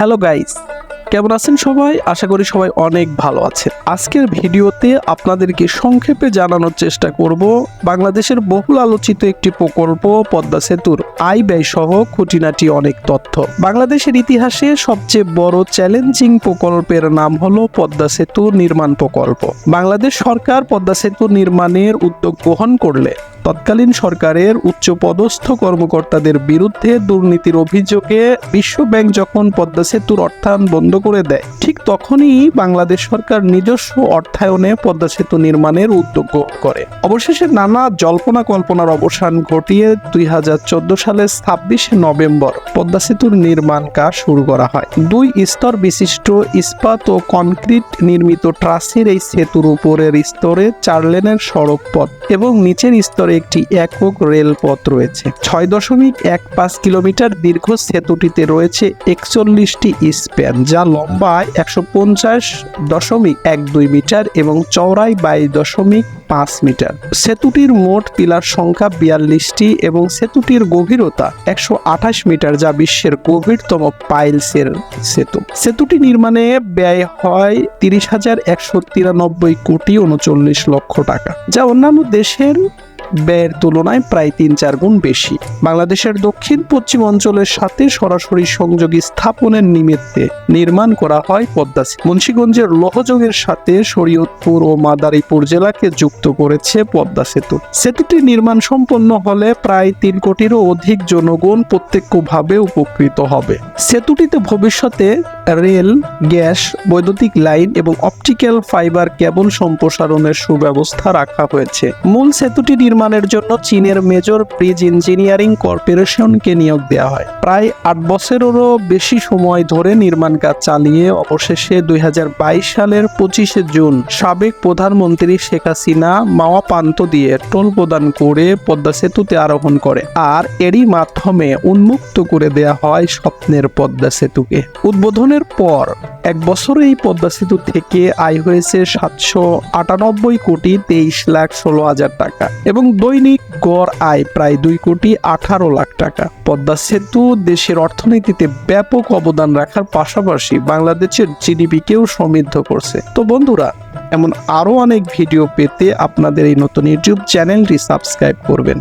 Hello guys, কেমন আছেন সবাই? আশা করি সবাই অনেক ভালো আছেন। আজকের ভিডিওতে আপনাদেরকে সংক্ষেপে জানানোর চেষ্টা করব বাংলাদেশের বহুল আলোচিত একটি প্রকল্প পদ্মা সেতুর আয় ব্যয় সহ খুঁটিনাটি অনেক তথ্য। বাংলাদেশের ইতিহাসে সবচেয়ে বড় চ্যালেঞ্জিং প্রকল্পের নাম হলো পদ্মা সেতু নির্মাণ প্রকল্প। বাংলাদেশ সরকার পদ্মা সেতু নির্মাণের উদ্যোগ গ্রহণ করলে তৎকালীন সরকারের উচ্চপদস্থ কর্মকর্তাদের বিরুদ্ধে দুর্নীতির অভিযোগে বিশ্ব ব্যাংক যখন পদ্মা সেতুর অর্থায়ন বন্ধ করে দেয়, ঠিক তখনই বাংলাদেশ সরকার নিজস্ব অর্থায়নে পদ্মা সেতু নির্মাণের উদ্যোগ করে। অবশেষে নানা জল্পনা কল্পনার অবসান ঘটিয়ে দুই হাজার চোদ্দ সালের ছাব্বিশে নভেম্বর পদ্মা সেতুর নির্মাণ কাজ শুরু করা হয়। দুই স্তর বিশিষ্ট ইস্পাত ও কনক্রিট নির্মিত ট্রাসের এই সেতুর উপরের স্তরে চার লেনের সড়ক পথ এবং নিচের স্তরে একটি একক রেলপথ রয়েছে। ছয় দশমিক এক পাঁচ কিলোমিটার দীর্ঘ সেতুটিতে রয়েছে একচল্লিশটি স্প্যান, যা লম্বায় একশো পঞ্চাশ দশমিক এক দুই মিটার এবং চওড়ায় বাইশ দশমিক পাঁচ মিটার। সেতুটির মোট পিলার সংখ্যা বিয়াল্লিশটি এবং সেতুটির গভীরতা একশো আঠাশ মিটার, যা বিশ্বের গভীরতম পাইলসের সেতু। সেতুটি নির্মাণে ব্যয় হয় তিরিশ হাজার একশো তিরানব্বই কোটি উনচল্লিশ লক্ষ টাকা, যা অন্যান্য দেশের ব্যয়ের তুলনায় প্রায় তিন চার গুণ বেশি। বাংলাদেশের দক্ষিণ পশ্চিম অঞ্চলের সাথে সরাসরি সংযোগ স্থাপনের নিমিত্তে নির্মাণ করা হয় পদ্মা সেতু। মুন্সিগঞ্জের লোহযোগের সাথে শরীয়তপুর ও মাদারীপুর জেলাকে যুক্ত করেছে পদ্মা সেতু। সেতুটি নির্মাণ সম্পন্ন হলে প্রায় তিন কোটিরও অধিক জনগণ প্রত্যক্ষভাবে উপকৃত হবে। সেতুটিতে ভবিষ্যতে রেল, গ্যাস, বৈদ্যুতিক লাইন এবং অপটিক্যাল ফাইবার কেবল সম্প্রসারণের সুব্যবস্থা রাখা হয়েছে। মূল সেতুটি নির্মাণের জন্য চীনের মেজর ব্রিজ ইঞ্জিনিয়ারিং কর্পোরেশনকে নিয়োগ দেওয়া হয়। প্রায় আট বছরেরও বেশি সময় ধরে নির্মাণ কাজ চালিয়ে অবশেষে দুই সালের পঁচিশে জুন সাবেক প্রধানমন্ত্রী শেখ হাসিনা মাওয়া পান্ত দিয়ে টোল প্রদান করে পদ্মা সেতুতে আরোহণ করে আর এরই মাধ্যমে উন্মুক্ত করে দেয়া হয় স্বপ্নের পদ্মা সেতুকে। উদ্বোধনের পর এক বছরে এই পদ্মা সেতু থেকে আয় হয়েছে সাতশো আটানব্বই কোটি তেইশ লাখ ষোলো হাজার টাকা এবং দৈনিক গড় আয় প্রায় দুই কোটি আঠারো লাখ টাকা। পদ্মা সেতু দেশের অর্থনীতিতে ব্যাপক অবদান রাখার পাশাপাশি বাংলাদেশের জিডিপিকেও সমৃদ্ধ করছে। তো বন্ধুরা, এমন আরও অনেক ভিডিও পেতে আপনাদের এই নতুন ইউটিউব চ্যানেলটি সাবস্ক্রাইব করবেন।